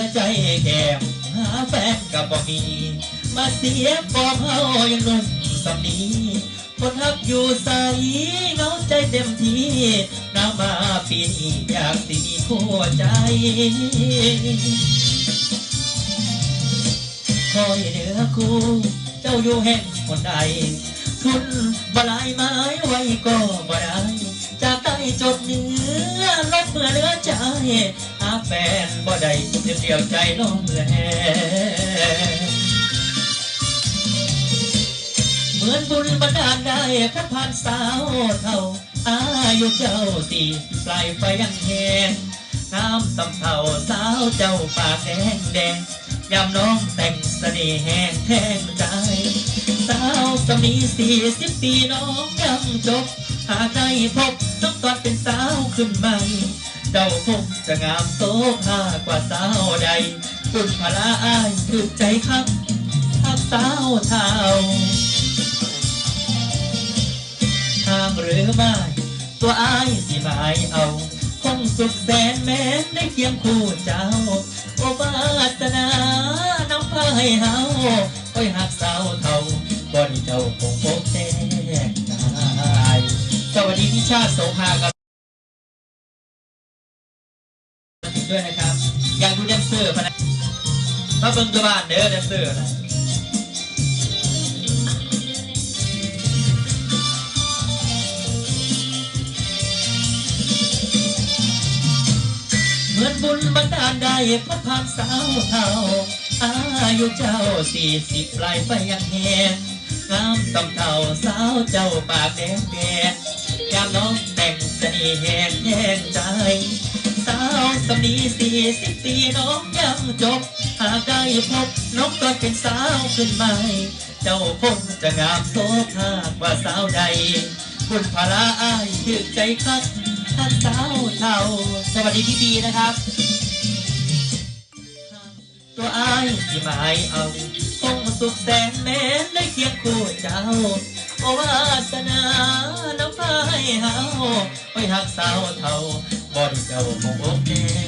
ลือใจแก้มหาแฟนกับบ่มี มาเสียปอบเฮายังหนุ่มสำนีคนฮักอยู่ใสเงาใจเต็มที่น้ำมาปีนี้อยากสิมีคู่ใจคอยเหนือคู่เจ้าอยู่แห่งคนใดทุนบลายไม้ไว้ก็บ่ได้ จากใต้จดเนื้อลบเมื่อเหลือใจหาแฟนบ่ได้เดียวใจล้มแลเหมือนบุญบันดาลได้พัดผ่านสาวเท่า อายุเจ้าสี่ปลายไฟยังแหงน้ำตำเท่าสาวเจ้าปากแดงแดงยามน้องแต่งเสน่ห์แห้งแทงใจ สาวสมีสี่สิบปีน้องยังจบ หากได้พบน้อง ตอนเป็นสาวขึ้นใหม่เจ้าคงจะงามโสภากว่าสาวใดคุณพลาอายถูกใจครับทักสาวเท่าทางหรือไม่ตัวอายสิหมายเอาคงสุขแสนแม้ได้เคียงคู่เจ้า โอบาสนาน้ำพาให้เฮาโอ้ยหักส สวัสดีพี่ชาติโสภาครับด้วยนะครับ อยากดูแดนเซอร์พะนะมาเบิ่งตัวบ้านเด้อแดนเซอร์นะเหมือนบุญบันดาลได้พบผ่านสาวเท่าอายุเจ้าสี่สิบปลายไปยังแหงงามตำเท่าสาวเจ้าปากแดงแดง ยามน้องแต่งเสน่ห์แห้งแห้งใจ สาวสำนีสี่สิบปีน้องยังจบ หากได้พบน้องตอนเป็นสาวขึ้นใหม่ เจ้าคงจะงามโสภากว่าสาวใด คุณพลาอายถึกใจคักทักสาวเท่า สวัสดีพี่บีนะครับตัวอายที่หมายเอาคงสุขแสนแม้นได้เคียงคู่เจ้าโอวาสนา น้ำพายเฮาไปหักสาวเท่าบ่ได้เจ้าคงอกแน่